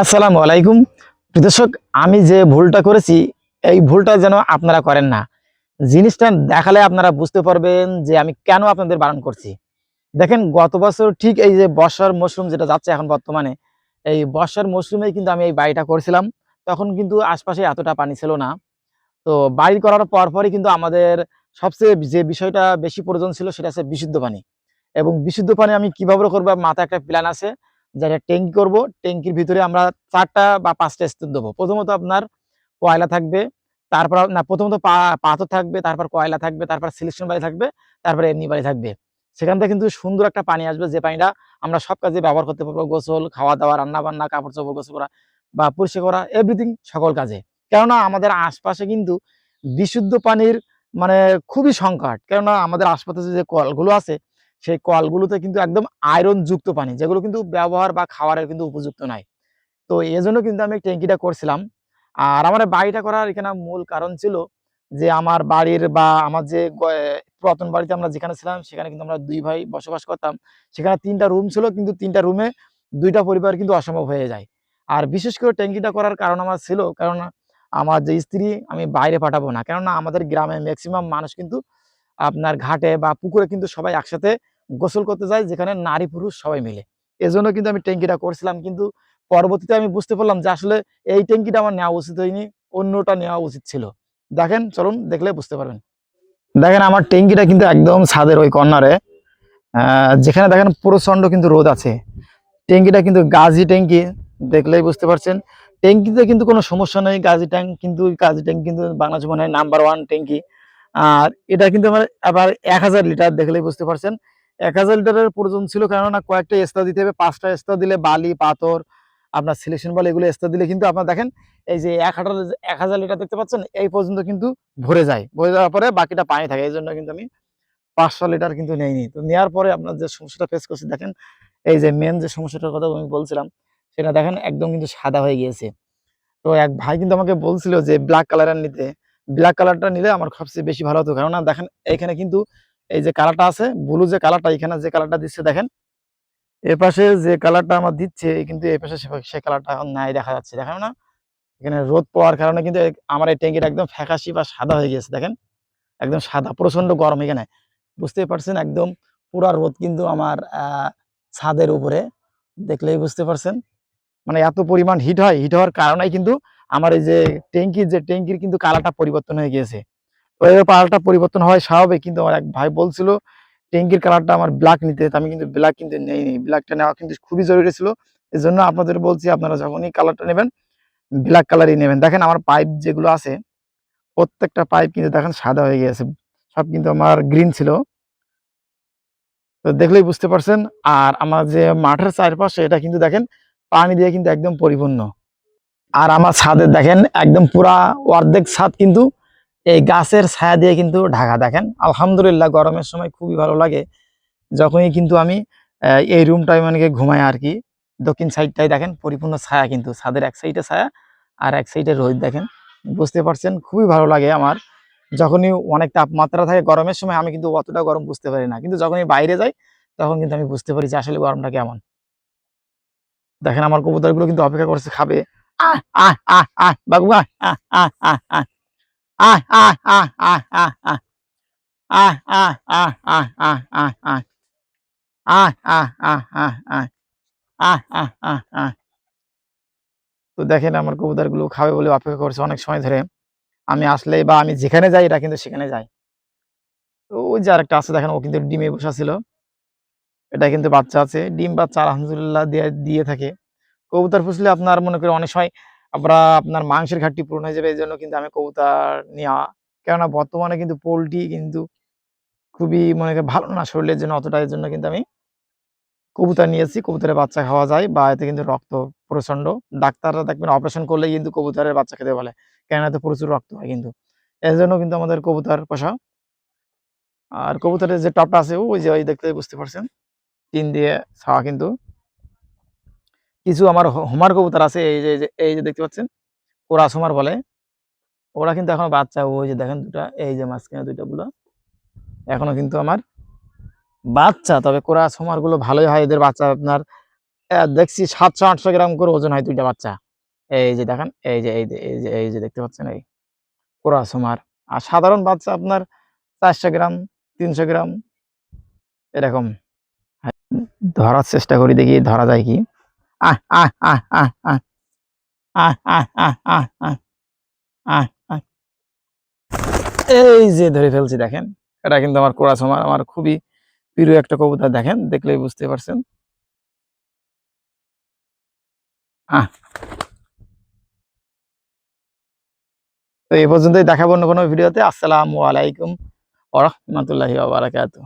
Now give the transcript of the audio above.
আসসালামু আলাইকুম। প্রিয় দর্শক, আমি যে ভুলটা করেছি, এই ভুলটা যেন আপনারা করেন না। জিনিসটা দেখালে আপনারা বুঝতে পারবেন যে আমি কেন আপনাদের বারণ করছি। দেখেন, গত বছর ঠিক এই যে বর্ষার মৌসুম যেটা যাচ্ছে এখন বর্তমানে, এই বর্ষার মৌসুমে কিন্তু আমি এই বাড়িটা করেছিলাম। তখন কিন্তু আশপাশে এতটা পানি ছিল না। তো বাড়ি করার পর পরই কিন্তু আমাদের সবচেয়ে যে বিষয়টা বেশি প্রয়োজন ছিল সেটা হচ্ছে বিশুদ্ধ পানি। এবং বিশুদ্ধ পানি আমি কীভাবে করব, মাথায় একটা প্ল্যান আছে। যেটা ট্যাঙ্কি করব, ট্যাঙ্কির ভিতরে আমরা চারটা বা পাঁচটা স্তর দেবো। প্রথমত আপনার কয়লা থাকবে, তারপর না, প্রথমত পাথর থাকবে, তারপর কয়লা থাকবে, তারপর সিলেকশন বাড়ি থাকবে, তারপর এমনি বাড়ি থাকবে। সেখান থেকে কিন্তু সুন্দর একটা পানি আসবে, যে পানিটা আমরা সব কাজে ব্যবহার করতে পারব, গোসল খাওয়া দাওয়া রান্না বান্না কাপড় চোপড় গোসল করা বা পরিষ্কার করা এভরিথিং সকল কাজে। কেননা আমাদের আশপাশে কিন্তু বিশুদ্ধ পানির মানে খুবই সংকট। কেননা আমাদের আশপাশে যে কলগুলো আছে সেই কলগুলোতে কিন্তু একদম আয়রন যুক্ত পানি, যেগুলো কিন্তু ব্যবহার বা খাওয়ারের কিন্তু উপযুক্ত নয় তো এজন্য কিন্তু আমি ট্যাঙ্কিটা করছিলাম। আর আমার বাড়িটা করার এখানে মূল কারণ ছিল যে আমার বাড়ির বা আমার যে পুরাতন বাড়িতে আমরা যেখানে ছিলাম, সেখানে কিন্তু আমরা দুই ভাই বসবাস করতাম। সেখানে তিনটা রুম ছিল, কিন্তু তিনটা রুমে দুইটা পরিবার কিন্তু অসম্ভব হয়ে যায়। আর বিশেষ করে ট্যাঙ্কিটা করার কারণ আমার ছিল, কারণ আমার যে স্ত্রী আমি বাইরে পাঠাবো না। কেননা আমাদের গ্রামে ম্যাক্সিমাম মানুষ কিন্তু আপনার ঘাটে বা পুকুরে কিন্তু সবাই একসাথে গোসল করতে যায় যেখানে নারী পুরুষ সবাই মিলে। এজন্য কিন্তু আমি ট্যাঙ্কিটা করছিলাম, কিন্তু পরবর্তীতে আমি বুঝতে পারলাম যে আসলে এই ট্যাঙ্কিটা আমার নেওয়া উচিত হয়নি, অন্যটা নেওয়া উচিত ছিল। দেখেন, চলুন দেখলে বুঝতে পারবেন। দেখেন, আমার ট্যাঙ্কিটা কিন্তু একদম ছাদের ওই কর্নারে। যেখানে দেখেন প্রচণ্ড কিন্তু রোদ আছে। ট্যাঙ্কিটা কিন্তু গাজি ট্যাঙ্কি, দেখলেই বুঝতে পারছেন। ট্যাঙ্কিতে কিন্তু কোনো সমস্যা নেই, গাজি ট্যাঙ্ক কিন্তু, গাজি ট্যাঙ্ক কিন্তু মনে হয় নাম্বার ওয়ান ট্যাঙ্কি। আর এটা কিন্তু আমার আবার এক হাজার লিটার, দেখলেই বুঝতে পারছেন। এক হাজার লিটারের প্রয়োজন ছিল, কেননা কয়েকটা এস্তা দিতে হবে, পাঁচটা এস্তা দিলে বালি, পাথর, আপনার সিলেকশন বল, এগুলো এস্তা দিলে কিন্তু আপনার দেখেন, এই যে এক হাজার এক হাজার লিটার দেখতে পাচ্ছেন, এই পর্যন্ত কিন্তু ভরে যায়। ভরে যাওয়ার পরে বাকিটা পানি থাকে, এই জন্য কিন্তু আমি পাঁচশো লিটার কিন্তু নেইনি। তো নেওয়ার পরে আপনার যে সমস্যাটা ফেস করছি, দেখেন, এই যে মেন যে সমস্যাটার কথা আমি বলছিলাম, সেটা দেখেন একদম কিন্তু সাদা হয়ে গিয়েছে। তো এক ভাই কিন্তু আমাকে বলছিল যে ব্ল্যাক কালারের নিতে ব্ল্যাক কালারটা নিলে আমার সবচেয়ে বেশি ভালো হতো। কেননা দেখেন এখানে কিন্তু এই যে কালারটা আছে, ব্লু যে কালারটা, এখানে যে কালারটা দিচ্ছে দেখেন এর পাশে যে কালারটা আমার দিচ্ছে কিন্তু এই পাশে সে- কালারটা নাই দেখা যাচ্ছে দেখেন না? এখানে রোদ পাওয়ার কারণে কিন্তু আমার এই ট্যাঙ্কিটা একদম ফ্যাকাশি বা সাদা হয়ে গেছে, দেখেন? একদম সাদা প্রচণ্ড গরম এখানে। বুঝতেই পারছেন? একদম পুরা রোদ কিন্তু আমার ছাদের উপরে, দেখলেই বুঝতে পারছেন? মানে এত পরিমাণ হিট হয় হিট হওয়ার কারণেই কিন্তু আমার এই যে ট্যাঙ্কির যে ট্যাঙ্কির কিন্তু কালারটা পরিবর্তন হয়ে গিয়েছে। এই পরিবর্তন হয় স্বাভাবিক, কিন্তু আমার এক ভাই বলছিল ট্যাঙ্কির কালারটা আমার ব্ল্যাক নিতে। আমি কিন্তু ব্ল্যাক কিন্তু নেইনি ব্ল্যাকটা নেওয়া কিন্তু খুবই জরুরি ছিল। এই জন্য আপনাদের বলছি, আপনারা যখনই কালারটা নেবেন ব্ল্যাক কালারই নেবেন। দেখেন আমার পাইপ যেগুলো আছে, প্রত্যেকটা পাইপ কিন্তু দেখেন সাদা হয়ে গিয়েছে, সব কিন্তু আমার গ্রিন ছিল। তো দেখলেই বুঝতে পারছেন, আর আমার যে মাঠের চারপাশে এটা কিন্তু দেখেন, পানি দিয়ে কিন্তু একদম পরিপূর্ণ। আর আমার ছাদে দেখেন, একদম পুরা অর্ধেক ছাদ কিন্তু এই গাছের ছায়া দিয়ে কিন্তু ঢাকা দেখেন। আলহামদুলিল্লাহ গরমের সময় খুবই ভালো লাগে। যখনই কিন্তু আমি এই রুমটায় মানে ঘুমাই আর কি, দক্ষিণ সাইডটাই দেখেন পরিপূর্ণ ছায়া কিন্তু, ছাদের এক সাইডে ছায়া আর এক সাইডে রোদ দেখেন। বুঝতে পারছেন? খুবই ভালো লাগে আমার। যখনই অনেক তাপমাত্রা থাকে গরমের সময় আমি কিন্তু অতটা গরম বুঝতে পারি না। কিন্তু যখনই বাইরে যাই, তখন কিন্তু আমি বুঝতে পারি যে আসলে গরমটা কেমন। দেখেন আমার কবুতরগুলো কিন্তু অপেক্ষা করছে, খাবে। আহ আহ আহ আহ, বাবু আহ আহ আহ আহ। আহ আহ আহ আহ আহ আহ আহ আহ আহ আহ আহ আহ আহ আহ আহ আহ আহ তো দেখেন আমার কবুতরগুলো খাবে বলে অপেক্ষা করছে অনেক সময় ধরে আমি আসলে বা আমি যেখানে যাই এটা কিন্তু সেখানে যাই তো ওই যে আরেকটা আছে দেখেন ও কিন্তু ডিমে বসা ছিল এটা কিন্তু বাচ্চা আছে ডিম বাচ্চা আলহামদুলিল্লাহ দিয়ে দিয়ে থাকে কবুতর পুষলে আপনার মনে করেন অনেক সময় আমরা আপনার মাংসের ঘাটতি পূরণ হয়ে যাবে এই জন্য কিন্তু আমি কবুতর নেওয়া কেননা বর্তমানে কিন্তু পোলট্রি কিন্তু খুবই মনে করেন ভালো না শরীরের জন্য, অতটা এর জন্য কিন্তু আমি কবুতর নিয়েছি কবুতরের বাচ্চা খাওয়া যায় বা এতে কিন্তু রক্ত প্রচণ্ড ডাক্তাররা দেখবেন অপারেশন করলে কিন্তু কবুতরের বাচ্চা খেতে বলে, কেননা এতে প্রচুর রক্ত হয় কিন্তু। এর জন্য কিন্তু আমাদের কবুতর পোষা আর কবুতরের যে টপটা আছে, ওই যে ওই দেখতে বুঝতে পারছেন, টিন দিয়ে ছাওয়া কিন্তু কিছু আমার হোমার কবুতর আছে, এই যে, এই যে- দেখতে পাচ্ছেন? কোরাস হোমার বলে। ওরা কিন্তু এখন বাচ্চা, ওই যে দেখেন দুটা, এই যে মাঝখানে দুইটা গুলো এখনও কিন্তু আমার বাচ্চা, তবে কোরাস হোমারগুলো ভালোই হয়। এদের বাচ্চা আপনার দেখছি সাতশো, আটশো গ্রাম করে ওজন হয় দুইটা বাচ্চা। এই যে দেখেন, এই যে এই যে এই যে এই যে দেখতে পাচ্ছেন এই কোরাসমার আর সাধারণ বাচ্চা আপনার চারশো গ্রাম, তিনশো গ্রাম, এরকম। ধরার চেষ্টা করি দেখি, ধরা যায় কি? আহ আহ আহ আহ আহ এই যে ধরে ফেলছি দেখেন এটা কিন্তু আমার কোড়া আমার আমার খুবই প্রিয় একটা কবিতা দেখেন দেখলেই বুঝতে পারছেন তো এই পর্যন্তই দেখাবো অন্য কোনো ভিডিওতে আসসালামু আলাইকুম ওরহমতুল্লাহি বারাকাতু